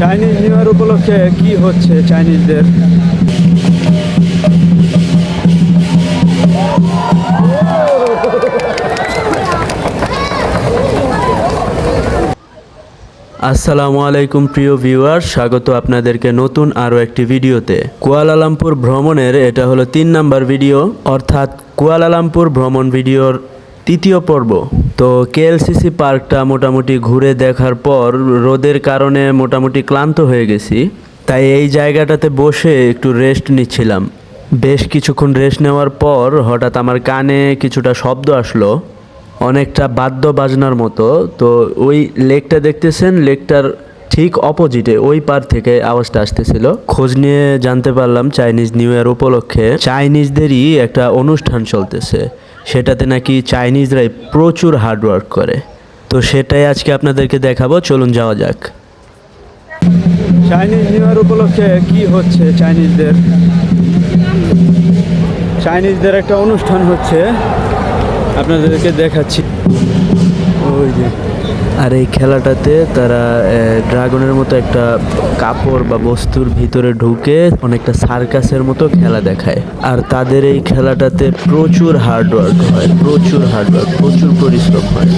Chinese new year উপলক্ষে কি হচ্ছে চাইনিজদের আসসালামু আলাইকুম প্রিয় ভিউয়ার, স্বাগত আপনাদেরকে নতুন আরও একটি ভিডিওতে। কুয়ালালামপুর ভ্রমণের এটা হলো তিন নাম্বার ভিডিও, অর্থাৎ কুয়ালালামপুর ভ্রমণ ভিডিওর তৃতীয় পর্ব। তো কেএলসিসি পার্কটা মোটামুটি ঘুরে দেখার পর রোদের কারণে মোটামুটি ক্লান্ত হয়ে গেছি। তাই এই জায়গাটাতে বসে একটু রেস্ট নিচ্ছিলাম। বেশ কিছুক্ষণ রেস্ট নেওয়ার পর হঠাৎ আমার কানে কিছুটা শব্দ আসলো। অনেকটা বাদ্য বাজনার মতো। তো ওই লেকটা দেখতেছেন? লেকটার ঠিক অপোজিটে ওই পার থেকে আওয়াজটা আসতেছিল। খোঁজ নিয়ে জানতে পারলাম চাইনিজ নিউ ইয়ার উপলক্ষে। চাইনিজদেরই একটা অনুষ্ঠান চলতেছে। সেটাতে নাকি চাইনিজরাই প্রচুর হার্ডওয়ার্ক করে। তো সেটাই আজকে আপনাদেরকে দেখাবো, চলুন যাওয়া যাক। চাইনিজ নিউ ইয়ার উপলক্ষে কি হচ্ছে চাইনিজদের? চাইনিজদের একটা অনুষ্ঠান হচ্ছে। আপনাদেরকে দেখাচ্ছি। ওই যে। আর এই খেলাটাতে তারা ড্রাগনের মতো একটা কাপড় বা বস্তুর ভিতরে ঢুকে অনেকটা সার্কাসের মতো খেলা দেখায়। আর তাদের এই খেলাটাতে প্রচুর হার্ডওয়ার্ক হয়, প্রচুর হার্ডওয়ার্ক প্রচুর পরিশ্রম হয়।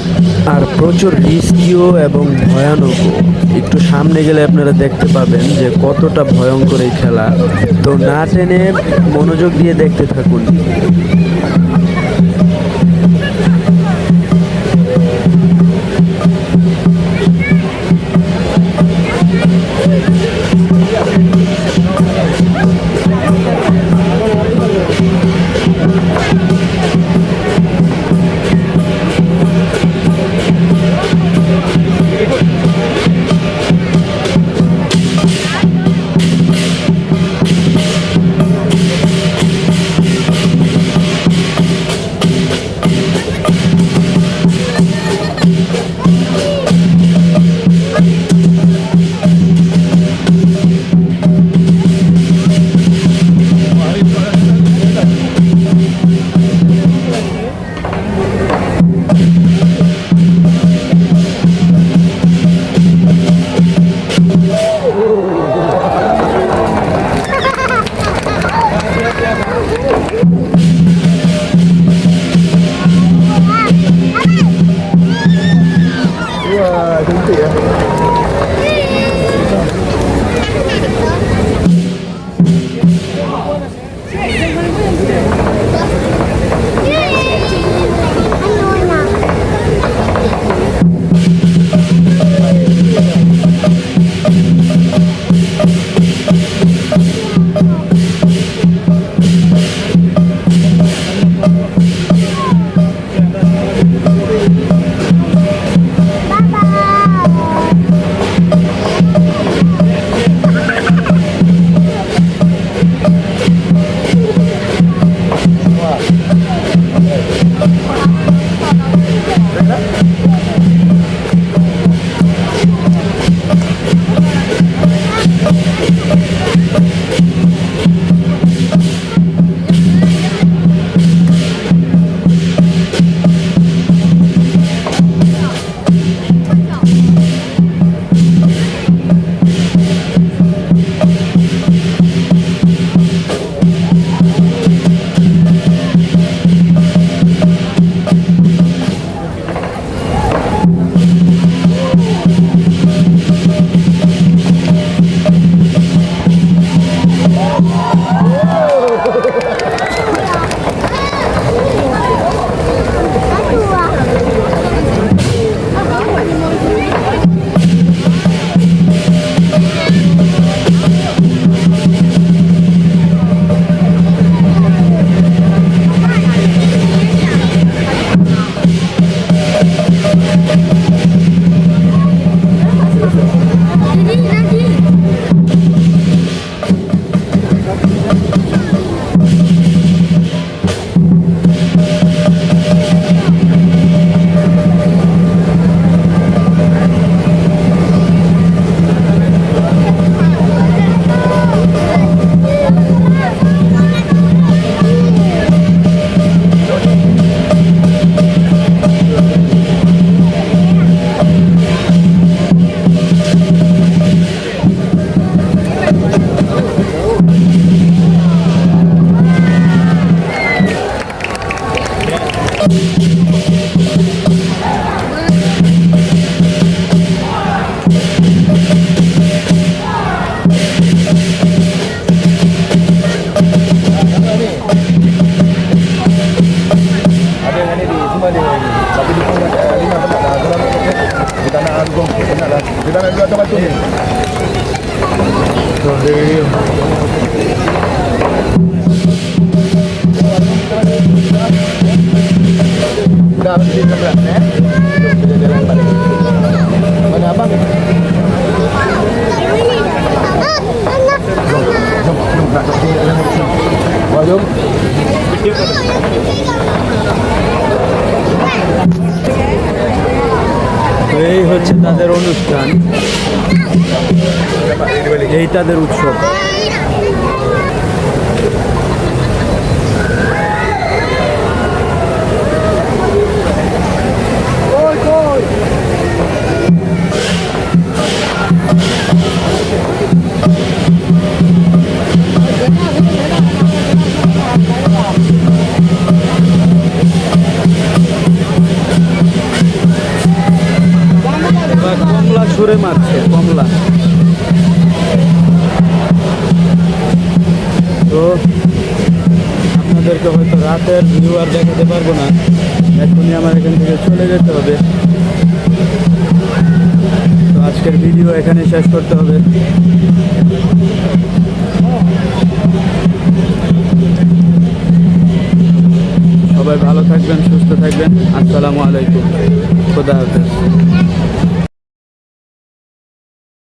আর প্রচুর রিস্কিও এবং ভয়ানকও। একটু সামনে গেলে আপনারা দেখতে পাবেন যে কতটা ভয়ঙ্কর এই খেলা। তো না টেনে মনোযোগ দিয়ে দেখতে থাকুন। Kita nak jual tempat tu ni. So, dia Dah sebelah eh? তাদের অনুষ্ঠান। এই তাদের উৎসব। তো আপনাদেরকে হয়তো রাতের ভিউ আর দেখাতে পারব না। এখনই আমার এখান থেকে চলে যেতে হবে। তো আজকের ভিডিও এখানে শেষ করতে হবে। সবাই ভালো থাকবেন, সুস্থ থাকবেন। আসসালামু আলাইকুম। খোদা হাফেজ।